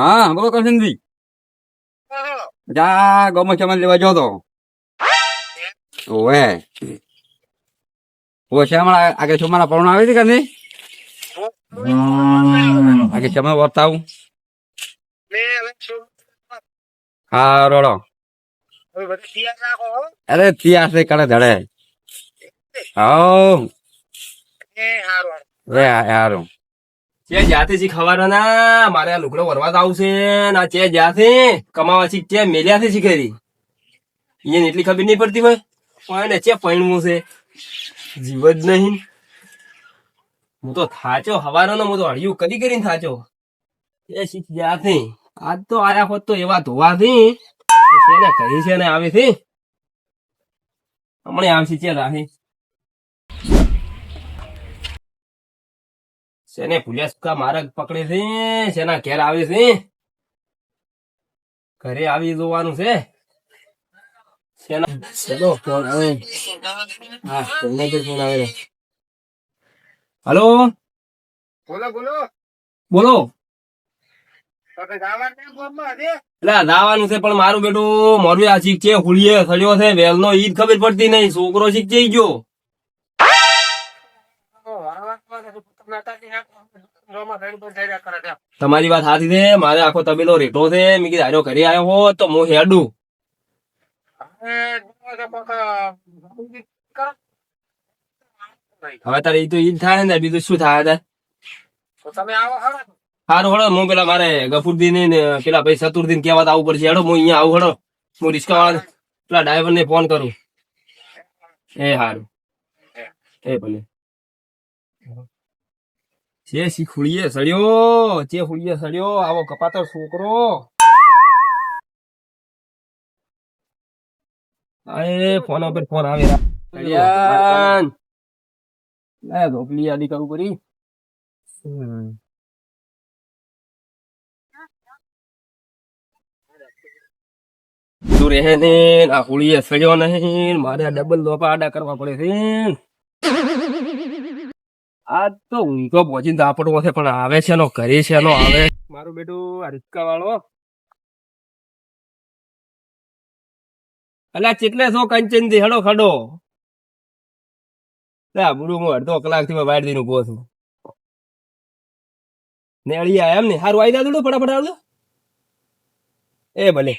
હા બોલો કરશનજી જા ગમે છે મને લેવા જો તો ઓવે. ઓ છે હમણાં આગળ છોમાના પરુણ આવે છે કે નહીં? આગળ છે વર્તાવું હા રોડો. અરે ત્યાં છે કરે ધડે. હો હારું. ચે જ્યાંથી શી ખવાના મારે આ લુગડો વરવા આવશે ના ને ચે જ્યાંથી કમાવા છી ચે મેલ્યાથી શીખેરી એને એટલી ખબર નહીં પડતી હોય. પણ એને ચે પૈણવું છે, જીવ જ નહીં. હું તો થાચો હવારોનો હું તો હળિયું કરી કરીને થાચો. એ શીખ જ્યાંથી. આજ તો આયા હોત તો એવા ધોવાથી. શેને કહી છે ને, આવેથી. હમણાં આવશે ચે રાહી. શેને ભૂલ્યા સુકા મારક પકડે છે? શેના ઘેર આવે છે? ઘરે આવી જોવાનું છે? શેના? ચલો ફોન આવે. હા ફોન આવે હલો? બોલો બોલો. બોલો. દાવાનું છે પણ મારું બેટું મોરબી આ શીખ છે હુલીએ સડ્યો છે વેલનો ઈદ જ ખબર પડતી નહીં. છોકરો શીખ જઈ ગયો. તમારી વાત સાચી છે. મારે આખો તબેલો રેટો છે. મેં કીધું હારો ઘરે આવ્યો હોત તો હું હેડું. હવે તારે તો ઈ થાય ને, બીજું શું થાય તારે? હવે હળો હું પેલા મારે ગફુરદીન ને પેલા ભાઈ સતુરદીન કેવા આવું પડશે. હેડો હું અહીંયા આવું હળો હું રિક્ષા વાળા પેલા ડ્રાઈવર ને ફોન કરું. એ સારું એ ભલે. જે સી ખુડીએ સડ્યો જે ખુડીએ સડ્યો આવો કપાતર છોકરો. અરે ફોન ઉપર ફોન આવે. કલ્યાણ લે ધોપલી આડી કરું કરી હમ. તું રહે ને આ હોળીએ સડ્યો નહીં મારે આ ડબલ લોપા આડા કરવા પડે છે. આ તો ઊંઘો બોજીને દાપડવો છે પણ આવે છે નો ઘરે છે નો આવે મારું બેટું આ વાળો અલ્યા ચેટલે છો કંચનથી હડો. ખડો ના બુડું હું અડધો કલાકથી વાડ દઈને ઊભો છું. ને અળી આયા એમ ને? હારું આવી દાદુડો ફટાફટ આવજો એ ભલે.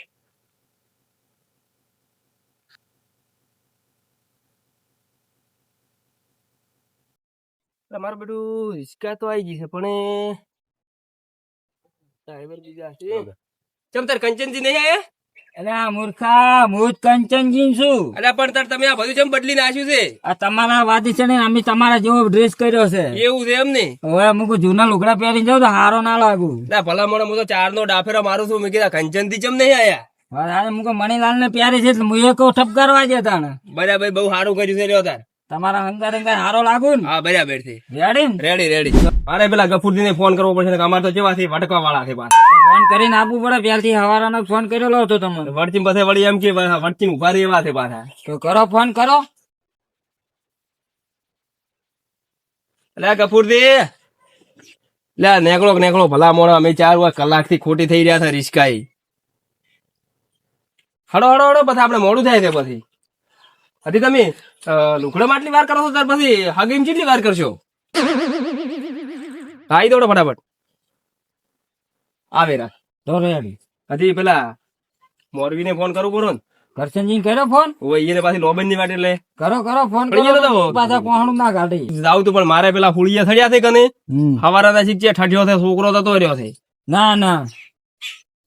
તમારું બેટું હિસકા તો આવી ગઈ છે પણ ડ્રાઈવર બીજા છે. ચમ તાર કંચનજી નહીં આયા? અરે આ મૂર્ખા હું જ કંચનજી છું. અલ્યા પણ તાર તમે આ બધું ચમ બદલી નાખ્યું છે? આ તમારા વાદી છે ને અમે તમારા જેવો ડ્રેસ કર્યો છે. એવું છે એમ ને? હવે અમુક જૂના લુગડા પહેરી જાવ તો હારો ના લાગુ. ના ભલા મને હું તો ચાર નો ડાફેરો મારું છું મેં કીધા કંચનજી ચમ નહીં આયા? હવે મુકો મણીલાલ ને પ્યારી છે એટલે હું એક ઠપકારવા જતા બરાબર બહુ સારું કર્યું છે રહ્યો તાર. તમારા અંગાર અંગાર હારો લાગુ ને? હા બરાબર છે. રેડી રેડી રેડી મારે પેલા ગફુરજી ને ફોન કરવો પડશે અમારે તો કેવા છે ભટકવા વાળા છે પાછા. ફોન કરીને આપવું પડે પહેલથી હવારાનો ફોન કરેલો હતો તમને. વડચી પાસે વળી એમ કે વડચી ઊભા રહી એવા છે પાછા. તો કરો ફોન કરો. લે ગફુરજી. લે નેકળો નેકળો ભલા મોડા અમે ચાર કલાકથી ખોટી થઈ રહ્યા હતા રિસ્કાઈ હડો હડો હડો પછી આપણે મોડું થાય છે પછી. હજી તમે લુખડા માટલી વાર કરો છો ત્યાર પછી હગીમ કેટલી વાર કરશો? ભાઈ દોડો ફટાફટ. આવે રા. રેડી હજી પેલા મોરબી ને ફોન કરવું પડો ને. કરશનજી કર્યો ફોન? ઓય એને પાછી લોબનની વાટ એટલે. કરો કરો ફોન કરો. પાછા કોહણું ના કાઢી. જાવ તું પણ મારે પેલા ફૂળિયા થયા છે કને. હવારા શીખજે ઠઠ્યો છે છોકરો થતો રહ્યો છે. ના ના.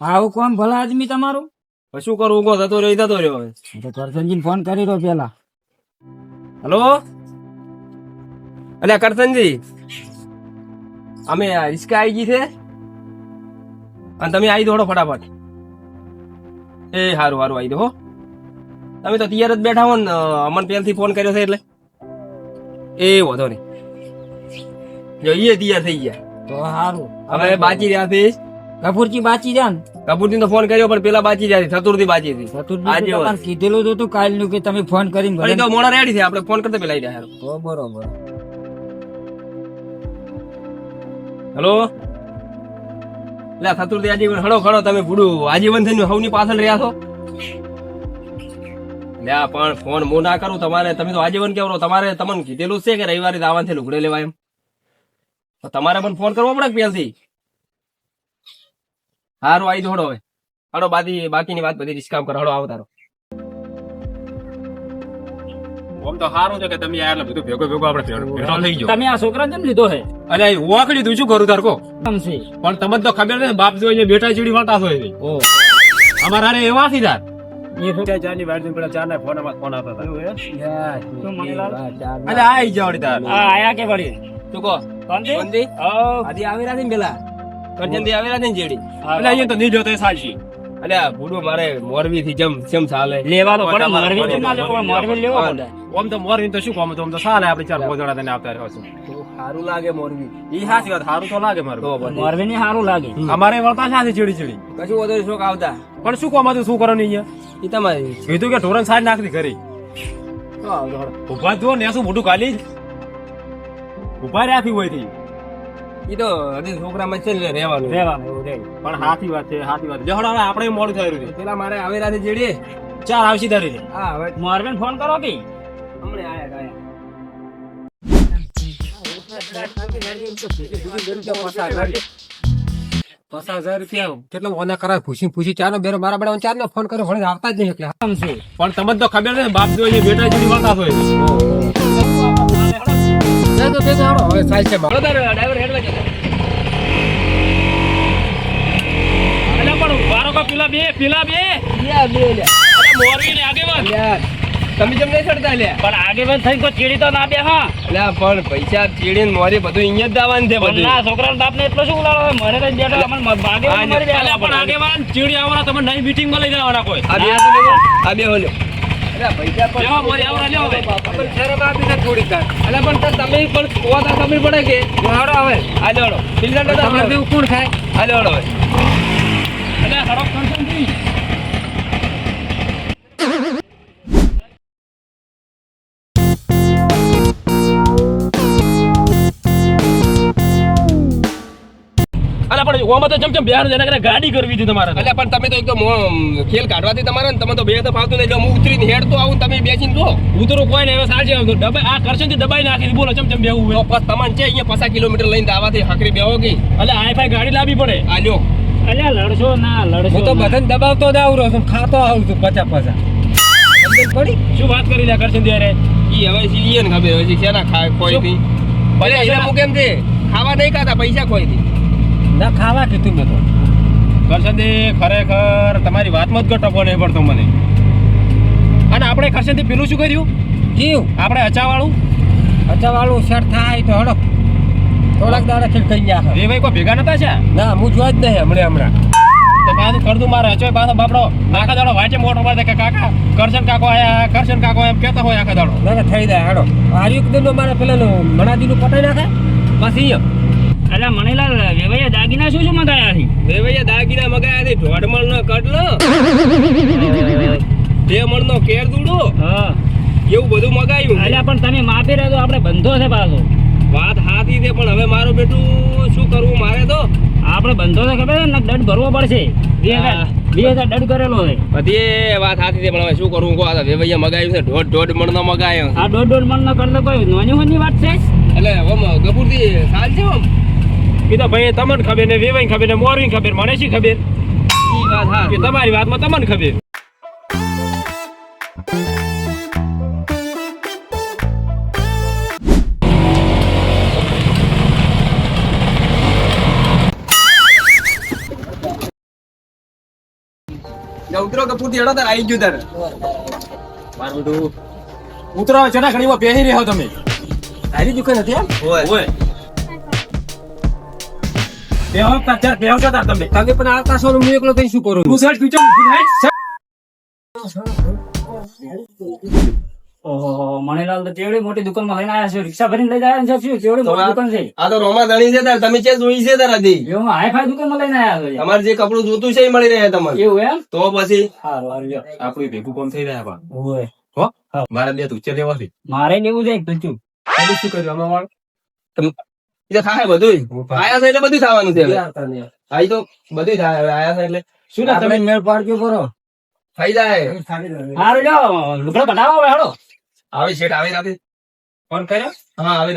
આવું કોણ ભલા આદમી તમારું? શું કરવું કહો થતો રહ્યો થતો રહ્યો હવે. કરશનજી ફોન કરી રહ્યો પેલા. હલો? અલ્યા કરસનજી અમે આ રિસ્કા આવી ગઈ છે. અને તમે આવી દોડો ફટાફટ. એ સારું સારું આવી દો હો. તમે તો તૈયાર જ બેઠા હો ને અમન પહેલથી ફોન કર્યો છે એટલે. એ વાંધો નહીં. જો એ તૈયાર થઈ ગયા. તો સારું હવે બાકી રહ્યા છે. કપૂરજી બાચી જાન કપૂરજી તો ફોન કર્યો પણ પેલા બાચી જાય ચતુર્થી બાજી હતી ચતુર્થી કીધેલું હતું કાલનું કે તમે ફોન કરીને તો મોડા રેડી છે આપણે ફોન કરતા પેલા રહ્યા બરોબર. હેલો એટલે ચતુર્થી આજીવન હળો ખડો તમે ભૂડું. આજીવન થઈને હવની પાછળ રહ્યા છો? લ્યા પણ ફોન મો ના કરું તમારે તમે તો આજીવન કેવરો તમારે તમને કીધેલું છે કે રવિવારે દાવાનથી લુગડે લેવાય એમ. તો તમારે પણ ફોન કરવો પડે પહેલથી હારું આવી જોડો હવે. હાડો બાકી બાકીની વાત બધી રિસ્કામ કરો. હાડો આવો તારો. આમ તો સારું છે કે તમે આ એટલે બધું ભેગો ભેગો આપણે ભેગો ભેગો થઈ ગયો. તમે આ છોકરા કેમ લીધો છે? અરે ઓકડી તું શું કરું તાર કો આમ છે. પણ તમને તો ખબર નથી બાપ જો બેટા ચીડી વળતા હોય ઓ. અમારા એવા થી તાર. જાવ તાર. આયા કે વળી? કહો? આદિ આવેલા છે ને આવેલા ને જેડી એટલે અહીંયા તો નહીં જોતો સાચી. એટલે આ મારે મોરવી થી જેમ જેમ ચાલે. લેવાનો પડે મોરવી થી ના લેવો મોરવી લેવો પડે. ઓમ તો મોરવી તો શું કામ તો ઓમ તો સાલે આપણે ચાર પાંચ જણા તને આવતા રહ્યો છું. સારું લાગે મોરવી ઈ સાચી વાત સારું તો લાગે મારું મોરવી. ની સારું લાગે. અમારે વળતા સાથે ચીડી ચીડી કશું વધારે શોખ આવતા? પણ શું કામ હતું શું કરવાનું અહીંયા? એ તમારે કીધું કે ઢોરણ સાઈડ નાખતી કરી તો ઊભા જો ને શું મોટું કાલી ઊભા રાખી હોયથી ઈ તો હજી છોકરામાં છે ને રહેવાનું. રહેવાનું. પણ સાચી વાત છે સાચી વાત છે. હવે આપણે મોડું થયું છે. પેલા મારે આવે રાતે જેડીએ. ચાર આવશી તારી છે હા હવે. મોરબી ફોન કરો કે? હમણે આયા આયા. પચાસ હજાર રૂપિયા. કેટલો ઓના કરાય પૂછી પૂછી ચાર બેરો મારા બડા ચાર નો ફોન કર્યો આવતા જ નહીં એટલે. આમ છે. પણ તમને તો ખબર નથી બાપ જોઈએ બેટા ચીડી વાત હોય. ના, તો તે તો હવે સાલ છે બાપ. હળો તારે ડ્રાઈવર હેડવા જતો પણ વારો કા પેલા બે પેલા બે. બે લ્યા અરે મોરવી ને આગેવાન. લ્યા તમે જેમ નહીં ચડતા લ્યા પણ આગેવાન થઈ કોઈ ચીડી તો ના બે હા. લ્યા પણ પૈસા ચીડીને મોરી બધું અહીંયા જ દાવાનું છે બધું. ના છોકરા બાપ ને એટલો શું ઉલાળો મને તો બેઠા અમને ભાગે પણ આગેવાન ચીડી આવવાના તમે નહીં મીટિંગમાં લઈ જવાના કોઈ. આ બે આ બે હોલ્યો કોણ ખાય? હાલો હવે. પણ ઓમાં તો ચમચમ બિહાર જેના કરે ગાડી કરવી હતી તમારે એટલે પણ તમે તો એકદમ ખેલ કાઢવાથી તમારે ને તમે તો બે તો ફાવતું નહીં હું ઉતરીને હેડ તો આવું તમે બેસીને જો. ઉતરો કોઈ નહીં હવે સાંજે આવજો ડબાઈ આ કરશે ને દબાઈ નાખી. બોલો ચમચમ બેહું હોય. બસ તમને છે અહીંયા પચાસ કિલોમીટર લઈને દાવાથી હાકરી બેહો કે? એટલે હાઈ ફાઈ ગાડી લાવી પડે. આ લ્યો. અલ્યા લડશો ના લડશો હું તો બધાને દબાવતો જ આવું છું ખાતો આવું છું પચાસ પચાસ. પડી? શું વાત કરી લ્યા કરશે ત્યારે? ઈ હવે ઈ એને ખબર હવે શેના ખા કોઈ થી ભલે એને હું છે ખાવા નહીં ખાતા પૈસા કોઈ થી ના ખાવા કીધું મેં તો. કરશનદી ખરેખર તમારી વાતમાં જ ટકો નહીં પડતો મને. અને આપણે કરશનદી પેલું શું કર્યું? જીવ આપણે અચાવાળું? અચાવાળું શર્ટ થાય તો હડો. થોડાક દાડા થઈ ગયા એ ભાઈ કોઈ ભેગા નતા છે ના હું જોવા જ નહીં હમણાં હમણાં. તો પાછું કરતું મારે અચોય પાછો બાપડો. આખા દાડો વાંચે મોટો મારે કે કાકા કરશન કાકો આયા કરશન કાકો એમ કહેતા હોય આખા દાડો. ના થઈ જાય હડો. આર્યુક દિન મારે પેલા મણાજી નું પટાઈ નાખે? બસ ઈ અલ્યા મણીલાલ વેવૈયા દાગીના શું શું મગાયા છે? વેવૈયા દાગીના મગાયા છે ઢોઢમણ નો કડલો બે મણ નો કેર દૂડો હા. એવું બધું મગાયું અલ્યા પણ તમે માફી રહેજો આપણે બંધો છે પાછો. વાત હાથી છે પણ હવે મારું બેટું શું કરવું મારે તો? આપણે બંધો છે ખબર છે ને? દંડ ભરવો પડશે. બે હજાર બે હજાર દંડ કરેલો છે. બધી વાત હાથી છે પણ હવે શું કરવું કહો વેવૈયા મગાયું છે દોઢ દોઢ મણ નો મગાયો આ દોઢ દોઢ મણ નો કરતો કોઈ નોની હોની વાત છે? એટલે ઓમ ગપુરથી સાલ છે ઓમ? એ તો ભાઈ તમને ખબર ને વેવાઈ ખબર ને મોરવી ખબર મને શી ખબર? હા કે તમારી વાતમાં તમને ખબર. ઉતરો કે પૂરતી હેડો તાર આવી ગયું તાર. મારું ઉતરો ચડા ઘડીમાં પહેરી રહ્યો તમે. તારી દુકાન હતી એમ? ઓય બેહો તાર બેહો છો તાર તમે. તમે પણ આવતા છો હું એકલો કઈ શું કરું? તું સાઈડ પીછો ઓહો મણીલાલ તો કેવડી મોટી દુકાનમાં લઈને આવ્યા છે. રિક્ષા ભરીને લઈ જાય છે શું કેવડી મોટી દુકાન છે? આ તો રોમા ધણી છે તાર તમે છે જોઈ છે તાર હજી એવું હાઈફાઈ દુકાનમાં લઈને આવ્યા છો તમારે જે કપડું જોતું છે એ મળી રહે તમારે. એવું એમ? તો પછી? સારું સારું આપણું ભેગું કોમ થઈ રહ્યા ઓય. હો? મારે બે તુચ્ચે લેવા છે. મારે લેવું છે એક તું શું કર્યું અમે વાળ? થાય બધું આયા છે એટલે બધું થવાનું છે હવે. આઈ તો બધી જ આયા આયા છે એટલે. શું ના તમે? મેળ પાડજો બરો થઈ જાય હારું લ્યો લુગડા બનાવો હવે હેડો. આવી શેઠ આવી નથી ફોન કર્યો? હા આવી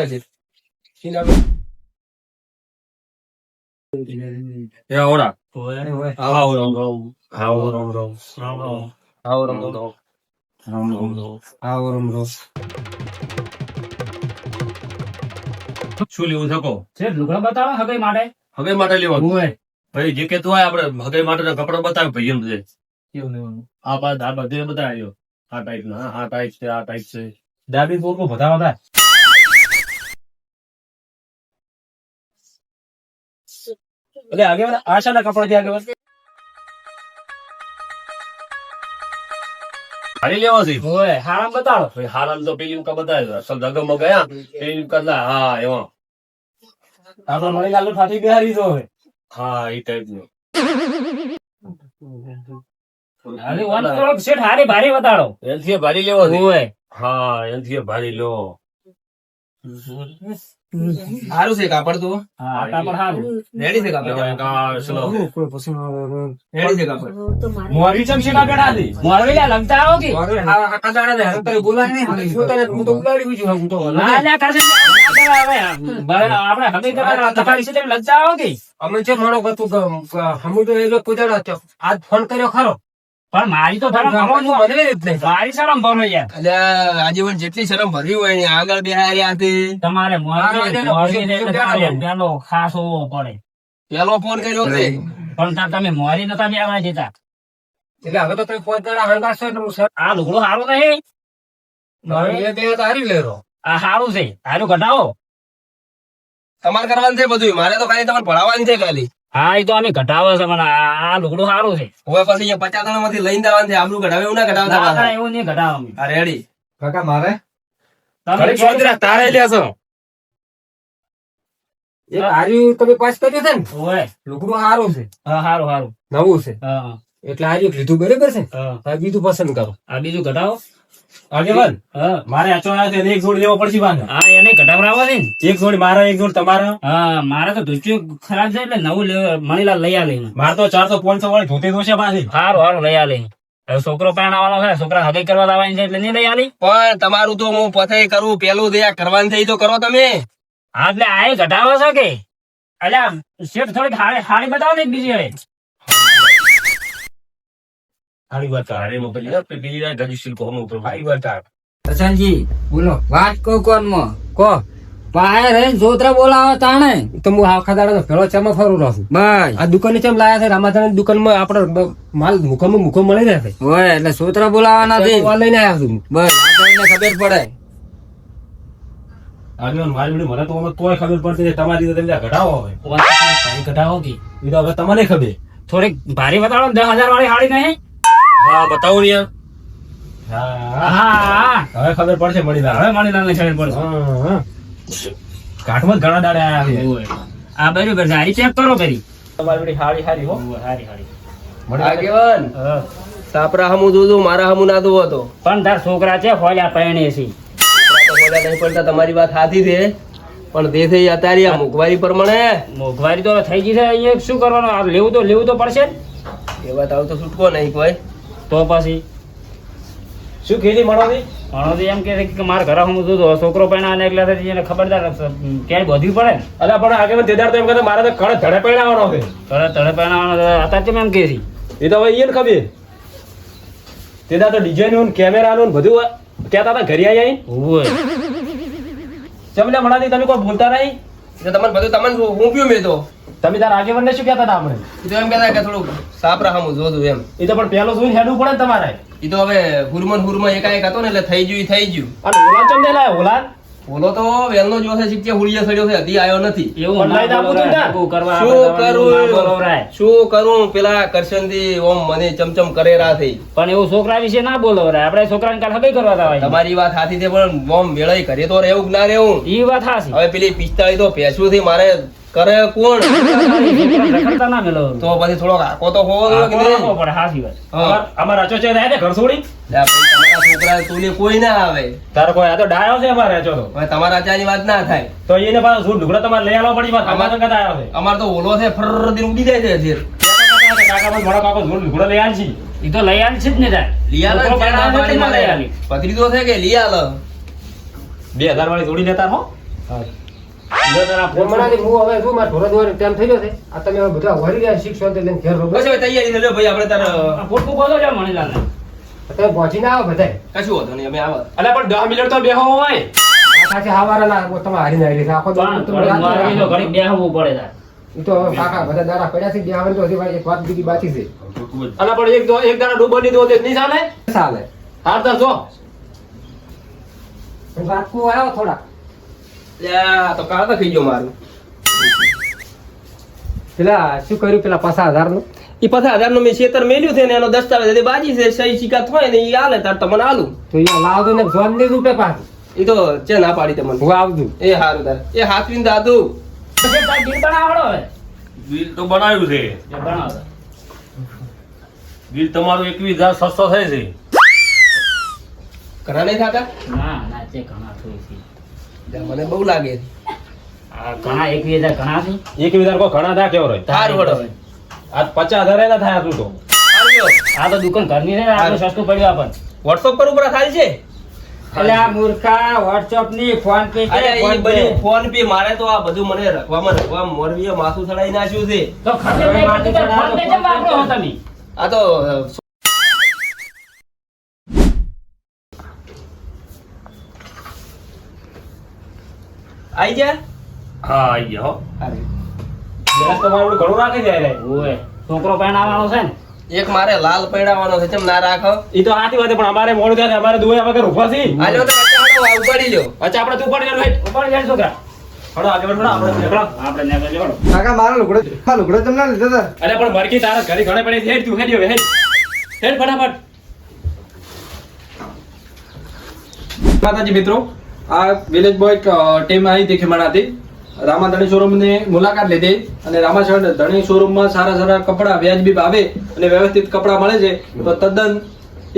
એ ઓરા. ઓય આવો રામ રામ. આવો રામ રામ. રામ રામ. આવો રમો રામ. શું લેવું શકો છે લુગડા બતાવો હગાઈ માટે. હગાઈ માટે લેવાનું? ઓય ભાઈ જે કે તું હોય આપણે હગાઈ માટે કપડા બતાવે ભાઈ એમ છે. કેવું લેવાનું આ બાદ આ બધે બતાવ્યો. આ ટાઈપ ના આ ટાઈપ છે આ ટાઈપ છે. ડાબી પોર બધા બધા એટલે આગળ આશાના કપડા થી આગળ હારી લેવા છે. ઓય હારામ બતાડો. ભાઈ હારામ તો પેલી ઉકા બતાવ્યો અસલ દગમાં ગયા. પેલી ઉકા હા તો મળી લાલુ ફાટી બિહારી તો હવે. હા એ ટાઈપનું. હારી વન કરોડ શેઠ હારી ભારી બતાડો. એનથી ભારી લેવો છે. ઓય હા એલથી ભારી લો. સારું છે કાપડ તો. હા આટા પર રેડી છે કાપડ? આ સ્લો. કોઈ પછી રેડી છે કાપડ? મોરી ચમ શેના બેઠા હતી મોરવી લા લગતા આવો કે? આખા દાડા ને હરમ તારે બોલાય નહીં શું તને હું તો ઉડાડી બીજું હું તો ના કરશે હવે આપણે હગાઈ કરવા છે લગતા આવો કે? અમે છે માણો હતું હમુ તો એ લોકો આજ ફોન કર્યો ખરો. પણ મારી તો મારી શરમ ભરો યાર અલ્યા આજીવન જેટલી શરમ ભરી હોય આગળ બે રહ્યા હતી તમારે પેલો ખાસ હોવો પડે. પેલો ફોન કર્યો છે પણ તાર તમે મોરી નતા બેવા જતા એટલે હવે તો તમે એટલે આ લુગડું સારું નહીં. બે લેરો આ સારું છે. સારું ઘટાવો. તમારે કરવાનું છે બધું મારે તો ખાલી તમારે ભણાવવાનું છે ખાલી. હા એ તો અમે ઘટાવો છે પણ આ લુગડું સારું છે. હવે પછી પચાસ જણા માંથી લઈને જવાનું છે આમનું ઘટાવે એવું ના પાછા. એવું નહીં ઘટાવો રેડી કાકા મારે? તમે ક્યારે- તારે એક હાર્યું તમે પાસ કર્યું છે ને? ઓય. લુગડું સારું છે. હા સારું સારું નવું છે. હા, એટલે હાર્યું લીધું બરાબર છે? હા. બીજું પસંદ કરો. આ બીજું ઘટાવો આગેવાન હા. મારે અચોણા છે એક જોડ લેવો પડશે બાને હા એને ઘટાવરાવો છે ને? એક જોડી મારા એક જોડી તમારા? હા મારે તો ધોતિયું ખરાબ છે એટલે નવું લેવા- મણીલાલ લઈ આલે મારે તો ચારસો પાંચસો વાળી ધોતી દોશે પાછી. સારું સારું લઈ આલે. છોકરો પરણાવવાનો છે છોકરા હગઈ કરવા લાવવાની છે એટલે નહીં લઈ આલી? પણ તમારું તો હું પથે કરું પેલું દયા આ કરવાનું છે તો કરો તમે. હા એટલે આ એ ઘટાવો છે કે? અલ્યા શેઠ થોડીક હારી હારી બતાવો ને બીજી હવે હારી વાત હારે માં પેલી પેલી જાય ગજી ઉપર સારી પ્રશાંતજી બોલો. વાત કહું કોનમાં કો પાયે રહી જોતરા બોલાવો તાણે. તો હું આખા દાડા પેલો ચમા ફરું રહું છું. બસ આ દુકાન ચમ લાયા છે? રામાધાન દુકાનમાં માં આપડે માલ મુકમ મુકમ મળી રહે છે. હોય એટલે સોતરા બોલાવાના આ લઈને આવ્યા છું. બસ ખબર પડે. આગેવાન મારી મને તો તોય ખબર પડતી. તમારી રીતે તમે ઘટાવો હવે ઘટાવો કે? એ તો હવે તમને ખબર. થોડીક ભારી બતાવો ને દસ હજાર વાળી હાડી નહીં. હા બતાવો ને યાર. હવે ખબર પડશે મળી હવે મણીલાલ ને ખબર પડશે. કાઠમાં ઘણા દાડે આયા આ બાજુ છે. આ ચેક કરો પેલી તમારી બધી હારી હારી હો. હારી હારી. આગેવાન. સાપરા હમુ જોજો મારા હમુ ના દૂધો હતો. પણ તાર છોકરા છે ફોલ્યા પરણે છે. તો બોલ્યા નહીં પડતા તમારી વાત સાચી છે. પણ તે થઈ અત્યારે આ મોંઘવારી પ્રમાણે. મોંઘવારી તો થઈ ગઈ છે અહીંયા શું કરવાનું? આ લેવું તો લેવું તો પડશે. એ વાત આવું તો છૂટકો નહીં કોઈ. તો પછી? શું કીધી મળવાની ઘણો એમ કે છે કે મારા ઘરે હું તો છોકરો પહેણા અને એકલા થઈ એને ખબરદાર ક્યાંય બધવી પડે ને? અલા પણ આગળ દેદાર તો એમ કહેતા મારે તો કડે ધડે પહેરાવાનો છે. તળે ધડે પહેણાવાનો તો અત્યારે કેમ એમ કહે છે? એ તો હવે ઈ ને ખબર. દેદાર તો ડિઝાઇન કેમેરાનું ને બધું કહેતા હતા ઘરે આવી હોય ચમલે મણાથી તમે કોઈ ભૂલતા નહીં? એટલે તમને બધું તમને હું પીવું મેં તો? તમે તાર આગેવાનને શું કહેતા હતા આપણે એ તો એમ કહેતા કે થોડું સાપરા હમું જોજો એમ. એ તો પણ પહેલો જોઈને હેડવું પડે ને તમારે? એ તો હવે હુરમન હુરમન એકાએક હતો ને એટલે થઈ ગયું થઈ ગયું અને ઓલા ચમ ઓલા બોલો તો વેલનો જોશે છે શીખે હુળિયા સડ્યો છે હજી આવ્યો નથી. એવું કરવા શું કરું. શું કરું? પેલા કરશનથી ઓમ મને ચમચમ કરેરા થઈ. પણ એવું છોકરા વિશે ના બોલવરાય આપણે છોકરાને કાલ હગઈ કરવા દેવાય તમારી વાત સાચી છે પણ ઓમ વેળાઈ ઘરે તો રહેવું ના રહેવું? ઈ વાત સાચી. હવે પેલી પિસ્તાળી તો ભેંસું થી મારે કરે કોણ? ના મેલો તો પછી થોડોક આખો તો હોવો જોઈએ કે નહીં? પડે સાચી વાત. હા. અમારા અચો છે રાય ને ઘર છોડી. છોકરા તુલે કોઈ ના આવે. તારો કોઈ આ તો ડાયો છે અમારે તો. હવે તમારા ચાની વાત ના થાય. તો એને પાછો શું ઢુકડો તમારે લઈ આવવા પડી વાત અમારે કદા આવ્યો છે અમાર તો ઓલો છે ફર દિન ઉડી જાય છે હજી. કાકા પણ મોડા કાકો ઢુકડો ઢુકડો લઈ આવી ઈ તો લઈ આલી છે જ ને તાર. લઈ મારે. પતરી તો છે કે લિયાલ બે હજાર વાળી જોડી લેતા હો. જો તારા હું હવે શું મારા ઢોરા દોવાનો ટાઈમ થઈ ગયો છે. આ તમે હવે બધા વળી ગયા શિક્ષણ લઈને ઘેર. બસ તૈયારી ભાઈ આપણે તારા ફોટો બોલો છો મણીલાલ તમે પહોંચી ના આવો બધા કશું હોતું નહીં અમે આવા. અલ્યા પણ દસ મિનિટ તો બેહો હોય. આ સાચે ના તમે હારી ના હારી આખો દાડો તમે રાત ના ઘડી બેહવું પડે તો કાકા બધા દાડા પડ્યા છે બે તો હજી એક વાત બીજી બાકી છે. અલ્યા પણ એક દો- એક દાડા ડૂબો નહીં દો તે નહીં ચાલે? ચાલે. હાર તો જો. આવ્યો થોડા લ્યા, તો કાળ તો ખાઈ ગયો મારું. પેલા શું કર્યું પેલા પાસા હજારનું ઈ પચાસ હજારનું મેં છેતર મેલ્યું છે ને એનો દસ્તાવેજ બાજી છે સહી સિક્કા થાય ને ઈ આલે તાર તમને આલું. તો અહીંયા લાવજો ને જોન દે રૂપે પાછું. ઈ તો છે ના પાડી તમને હું આવતું એ હારું તાર. એ હાથવીન દાદુ. બિલ બનાવડો હવે? બિલ તો બનાવ્યું છે. જો બનાવો બિલ તમારું એકવીસ હજાર સસ્તો થાય છે. ઘણા નહીં થતા? ના ના તે ઘણા છે. મને બહુ લાગે. આ ઘણા એકવીસ હજાર ઘણા છે. એક વિધાર કો ઘણા થા કેવો રહે? તાર વડો આ પચાસ હજાર એના થાય તું તો. આ તો દુકાન ઘરની ને આપણે સસ્તું પડ્યું આપણ વોટ્સઅપ પર ઉપર થાય છે? એટલે આ મૂર્ખા વોટ્સઅપની ફોન પે કે બધું ફોન પે મારે તો આ બધું મને રખવામાં રખવામાં મોરવીએ માથું ચડાઈ નાખ્યું છે. તો ફોન પે કેમ વાપરો તમે. આ તો આઈ જા હા આઈ ગયા હો વ્યાજ તમારું ઘણું રાખી જાય રે. ઓય. છોકરો પહેણાવવાનો છે ને. એક મારે લાલ પૈડાવાનો છે ચમ ના રાખો. ઈ તો આથી વાત પણ અમારે મોડું થાય અમારે દુયા વગર ઊભા છી. આજો તો વચ્ચે ઉપાડી લ્યો. અચ્છા આપણે તું પડી જાય ઉપર જાય છોકરા હડો આગળ વળો આપણે નીકળો આપણે ને લેવડો કાકા મારા લુગડો મારા લુગડો તમને લીધો હતા અરે પણ મરકી તારા ઘરે ઘણે પડે હેડ તું હેડ હેડ. હેડ ફટાફટ. માતાજી મિત્રો આ વિલેજ બોય ટીમ આવી હતી ખીમણાથી રામા ધણી શોરૂમની મુલાકાત લીધી અને રામા ધણી શોરૂમમાં સારા સારા કપડાં વ્યાજબી ભાવે અને વ્યવસ્થિત કપડાં મળે છે તો તદ્દન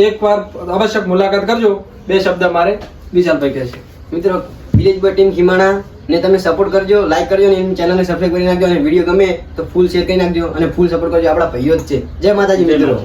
એકવાર આવશ્યક મુલાકાત કરજો. બે શબ્દ મારે વિશાલભાઈ કહે છે. મિત્રો વિલેજ બોય ટીમ ખીમાણા ને તમે સપોર્ટ કરજો લાઈક કરજો ને એમની ચેનલને સબસ્ક્રાઈબ કરી નાખજો અને વીડિયો ગમે તો ફૂલ શેર કરી નાખજો અને ફૂલ સપોર્ટ કરજો આપણા ભાઈઓ જ છે. જય માતાજી મિત્રો.